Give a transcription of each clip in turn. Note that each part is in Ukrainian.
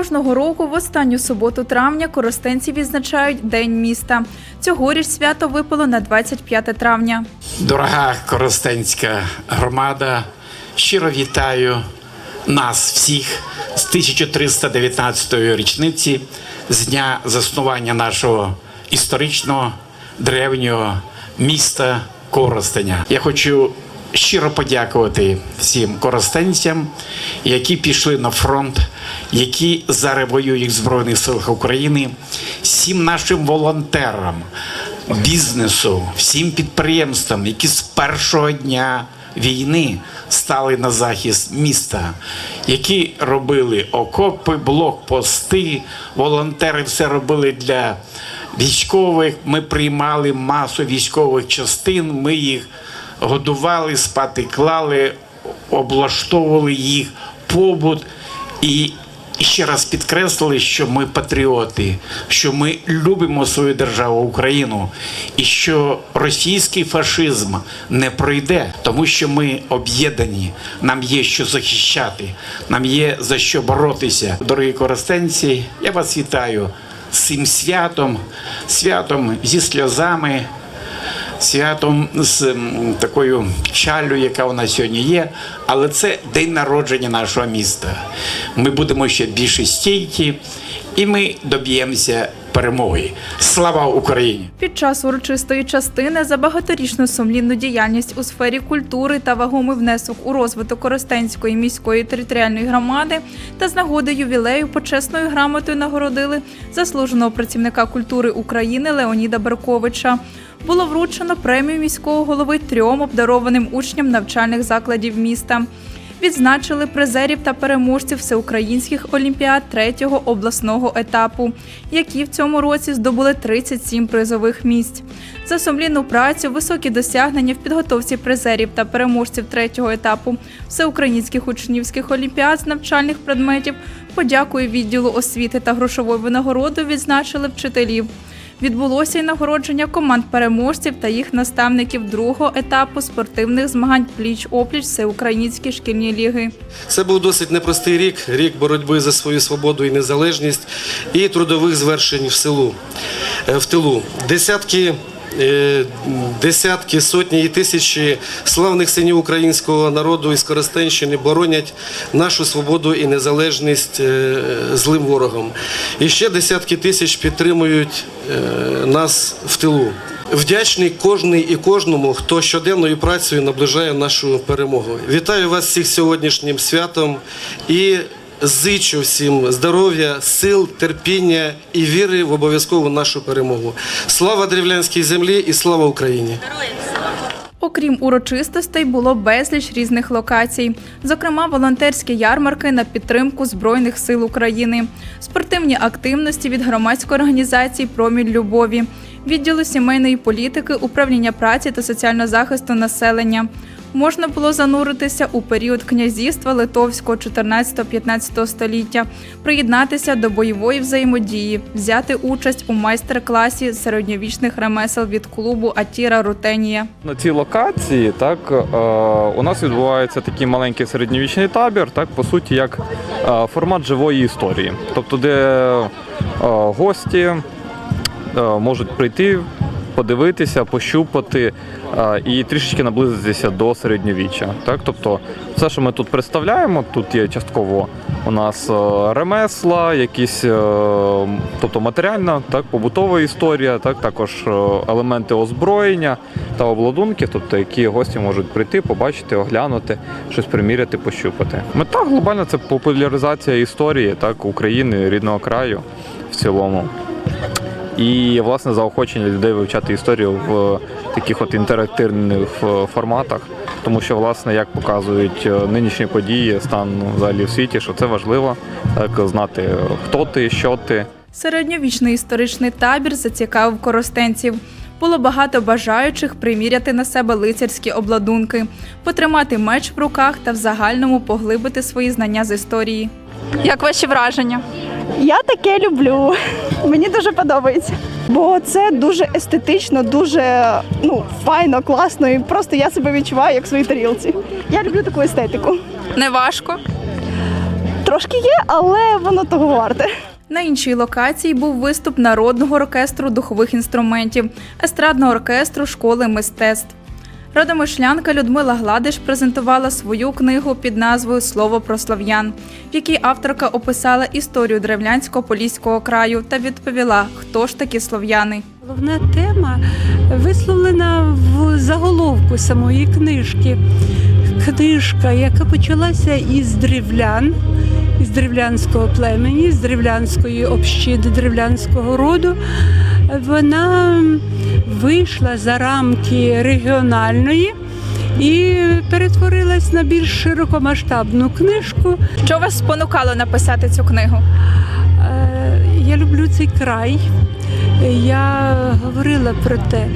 Кожного року в останню суботу травня коростенці відзначають День міста. Цьогоріч свято випало на 25 травня. Дорога Коростенська громада, щиро вітаю нас всіх з 1319-ї річниці з дня заснування нашого історичного древнього міста Коростеня. Я хочу щиро подякувати всім коростенцям, які пішли на фронт, які зараз воюють в Збройних силах України, всім нашим волонтерам, бізнесу, всім підприємствам, які з першого дня війни стали на захист міста, які робили окопи, блокпости, волонтери все робили для військових. Ми приймали масу військових частин, ми їх годували, спати клали, облаштовували їх побут і ще раз підкреслили, що ми патріоти, що ми любимо свою державу Україну, і що російський фашизм не пройде, тому що ми об'єднані. Нам є що захищати, нам є за що боротися. Дорогі коростенці, я вас вітаю з цим святом, святом зі сльозами святом з такою печаллю, яка у нас сьогодні є. Але це день народження нашого міста. Ми будемо ще більше стійкі, і ми доб'ємося перемоги. Слава Україні! Під час урочистої частини за багаторічну сумлінну діяльність у сфері культури та вагомий внесок у розвиток Коростенської міської територіальної громади та з нагоди ювілею почесною грамотою нагородили заслуженого працівника культури України Леоніда Берковича. Було вручено премію міського голови трьом обдарованим учням навчальних закладів міста. Відзначили призерів та переможців всеукраїнських олімпіад третього обласного етапу, які в цьому році здобули 37 призових місць. За сумлінну працю, високі досягнення в підготовці призерів та переможців третього етапу всеукраїнських учнівських олімпіад з навчальних предметів. Подякою відділу освіти та грошовою винагородою відзначили вчителів. Відбулося й нагородження команд переможців та їх наставників другого етапу спортивних змагань пліч-опліч Всеукраїнські шкільні ліги. Це був досить непростий рік, рік боротьби за свою свободу і незалежність і трудових звершень в селу е, в тилу. Десятки. Е, Десятки, сотні і тисячі славних синів українського народу із Коростенщини боронять нашу свободу і незалежність е, злим ворогом. І ще десятки тисяч підтримують е, нас в тилу. Вдячний кожний і кожному, хто щоденною працею наближає нашу перемогу. Вітаю вас всіх сьогоднішнім святом і зичу всім здоров'я, сил, терпіння і віри в обов'язкову нашу перемогу. Слава древлянській землі і слава Україні! Окрім урочистостей, було безліч різних локацій, зокрема волонтерські ярмарки на підтримку Збройних сил України, спортивні активності від громадської організації Проміль любові, відділу сімейної політики, управління праці та соціального захисту населення. Можна було зануритися у період князівства Литовського 14-15 століття, приєднатися до бойової взаємодії, взяти участь у майстер-класі середньовічних ремесел від клубу Атіра Рутенія. На цій локації так е, у нас відбувається такий маленький середньовічний табір, так по суті, як е, формат живої історії, тобто, де е, гості можуть прийти, подивитися, пощупати і трішечки наблизитися до середньовіччя. Так, тобто, все, що ми тут представляємо, тут є частково у нас е, ремесла, якісь, е, тобто матеріальна, так, побутова історія, так, також е, елементи озброєння та обладунки, тобто які гості можуть прийти, побачити, оглянути, щось приміряти, пощупати. Мета глобальна це популяризація історії так, України, рідного краю в цілому. І власне заохочення людей вивчати історію в таких от інтерактивних е, форматах, тому що, власне, як показують е, нинішні події, стан взагалі в світі, що це важливо, так знати, хто ти, що ти. Середньовічний історичний табір зацікавив коростенців. Було багато бажаючих приміряти на себе лицарські обладунки, потримати меч в руках та в загальному поглибити свої знання з історії. Як ваші враження? Я таке люблю. Мені дуже подобається. Бо це дуже естетично, дуже ну, файно, класно. І просто я себе відчуваю як в своїй тарілці. Я люблю таку естетику. Не важко. трошки є, але воно того варте. На іншій локації був виступ народного оркестру духових інструментів, естрадного оркестру школи мистецтв. Родомишлянка Людмила Гладиш презентувала свою книгу під назвою Слово про слов'ян, в якій авторка описала історію древлянського поліського краю та відповіла, хто ж такі слов'яни. Головна тема висловлена в заголовку самої книжки. Книжка, яка почалася із древлян, із древлянського племені, з древлянської общини, древлянського роду. Вона вийшла за рамки регіональної і перетворилась на більш широкомасштабну книжку. Що вас спонукало написати цю книгу? Е, Я люблю цей край. Я говорила про те,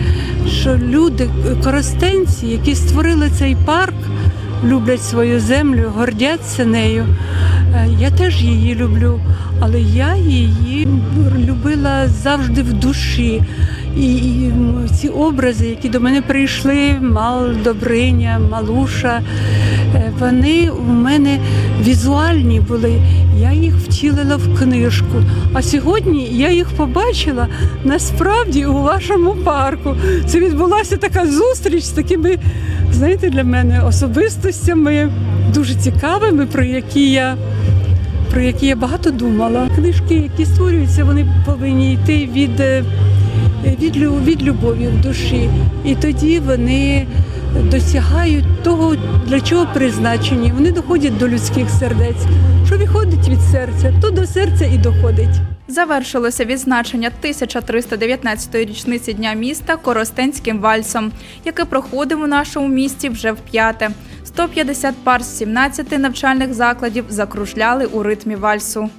що люди, коростенці, які створили цей парк, люблять свою землю, гордяться нею. Е, Я теж її люблю, але я її любила завжди в душі. І, ці образи, які до мене прийшли, Мал, Добриня, Малуша, е, вони у мене візуальні були. Я їх втілила в книжку. А сьогодні я їх побачила насправді у вашому парку. Це відбулася така зустріч з такими, знаєте, для мене особистостями дуже цікавими, про які я. Про які я багато думала. Книжки, які створюються, вони повинні йти від, е, від, від любові в душі. І тоді вони досягають того, для чого призначені. Вони доходять до людських сердець. Що виходить від серця, то до серця і доходить. Завершилося відзначення 1319-ї річниці Дня міста Коростенським вальсом, яке проходив у нашому місті вже вп'яте. 150 пар з 17 навчальних закладів закружляли у ритмі вальсу.